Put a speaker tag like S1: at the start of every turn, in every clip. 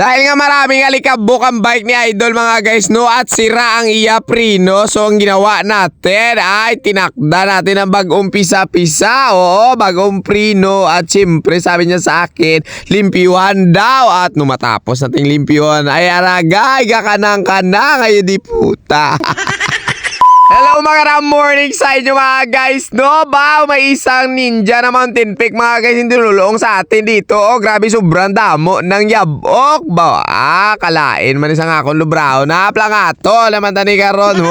S1: Dahil nga maraming alikabok ang bike ni Idol mga guys no? At sira ang iya prino so ang ginawa natin ay tinakda natin ang bagong pisa-pisa. Oo bagong prino at siyempre sabi niya sa akin limpyuhan daw. At nung matapos nating limpyuhan ay aragay kakanang kanang ay di puta Hello mga ram morning sa inyo mga guys No? Ba may isang ninja na mountain peak mga guys Hindi lulong sa atin dito. Oh grabe sobrang damo ng yabok. Ba Ah kalain man isang akong lubrao Na plangato Laman tani karon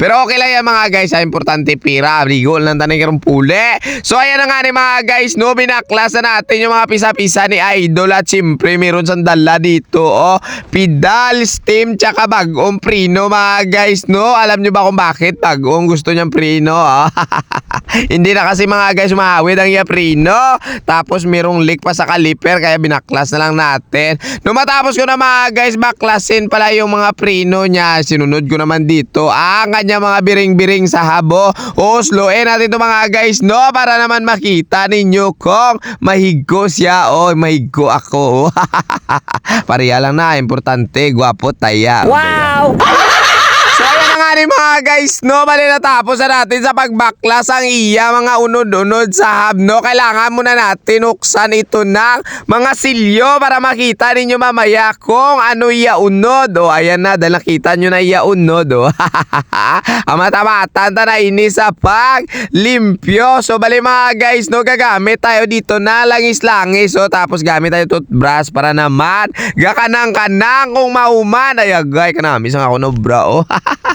S1: Pero okay lang yan mga guys ha, Importante pira. Rigol lang tani karon puli. So ayan na nga ni mga guys No? Binaklas na natin yung mga pisa-pisa ni Idol At siyempre meron sandala dito Oh. Pidal, steam, tsaka bagong prino mga guys no? Alam nyo ba kung bakit? Bagong gusto niyang prino ah? Hindi na kasi mga guys umawid ang iya prino Tapos merong leak pa sa kaliper Kaya binaklas na lang natin. Nung matapos ko na mga guys baklasin pala yung mga prino niya. Sinunod ko naman dito ang kanya mga biring-biring sa habo. O slow-in natin to mga guys no? Para naman makita ninyo kung mahigo siya O mahigo ako. Pareha lang na importante Gwapo taya.
S2: Wow!
S1: Na ni mga guys, no? Bali natapos na natin sa pagbaklas ang iya mga unod-unod sa hub, no? Kailangan muna natin uksan ito ng mga silyo para makita ninyo mamaya kung ano iya unod. O ayan na, dahil nakita nyo na iya unod, o. ang mata-mata na ini sa paglimpyo. So bali mga guys, no? Gagamit tayo dito na langis-langis, o. Tapos gamit tayo toothbrush para naman gakanang-kanang kung mauman. Ay, agay ka namin sa ako no, bro.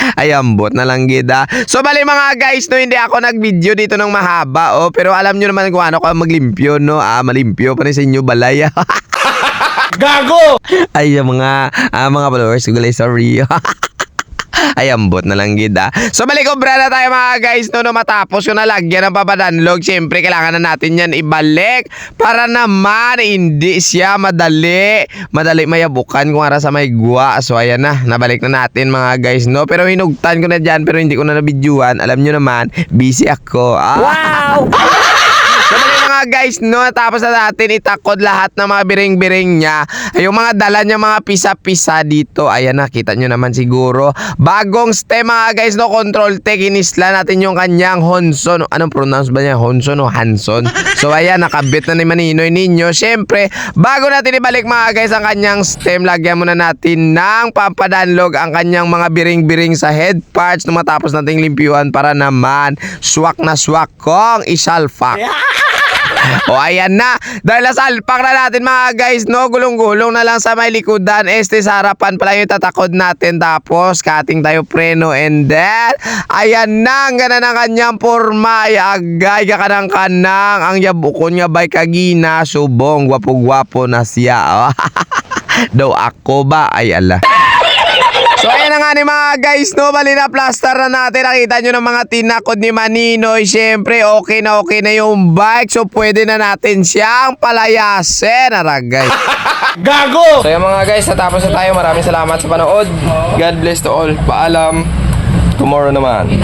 S1: Ay, ambot na lang gida. So, bali mga guys, no, hindi ako nag-video dito ng mahaba, oh. Pero alam nyo naman kung ano ko maglimpyo, no. Ah, malimpyo pa rin sa inyo, balay.
S2: Gago!
S1: Ay, mga, ah, mga followers ko, sorry. Ay, ambot na lang gid ah. So, malikobra na tayo mga guys. No, no matapos ko na lagyan ng papadanlog, syempre kailangan na natin yan ibalik para naman hindi siya madali. Madali mayabukan kung ara sa may guwa. So, ayan na. Nabalik na natin mga guys. No, pero hinugtan ko na dyan pero hindi ko na nabidyoan. Alam nyo naman, busy ako. Ah.
S2: Wow!
S1: Guys, no, tapos na natin itakod lahat ng mga biring-biring niya. Yung mga dala niya mga pisa-pisa dito. Ayan, nakita nyo naman siguro. Bagong stem mga guys, no, control tech. Inisla natin yung kanyang Honson. Anong pronounce ba niya? Honson o Hanson? So ayan, nakabit na ni Maninoy ninyo. Siyempre, bago natin ibalik mga guys ang kanyang stem, lagyan muna natin ng pampadanlog ang kanyang mga biring-biring sa head parts nung matapos nating limpyuhan para naman swak na swak kong isalfak. O ayan na. Dahil nasalpak na natin mga guys, no? Gulong-gulong na lang sa may likudan. Este sa harapan pala yung tatakod natin. Tapos, cutting tayo preno. And then, ayan na. Ang gana ng kanyang forma. Ay agay ka kanang kanang. Ang yabukon nga bay kagina. Subong. Gwapo-gwapo na siya. Daw ako ba? Ay ala. So ayan na nga ni mga guys no? Bali na plaster na natin. Nakita nyo ng mga tinakod ni Maninoy. Siyempre okay na okay na yung bike. So pwede na natin siyang palayasin. Aragay
S2: Gago!
S1: So ayan mga guys Natapos na tayo. Maraming salamat sa panood. God bless to all. Paalam. Tomorrow naman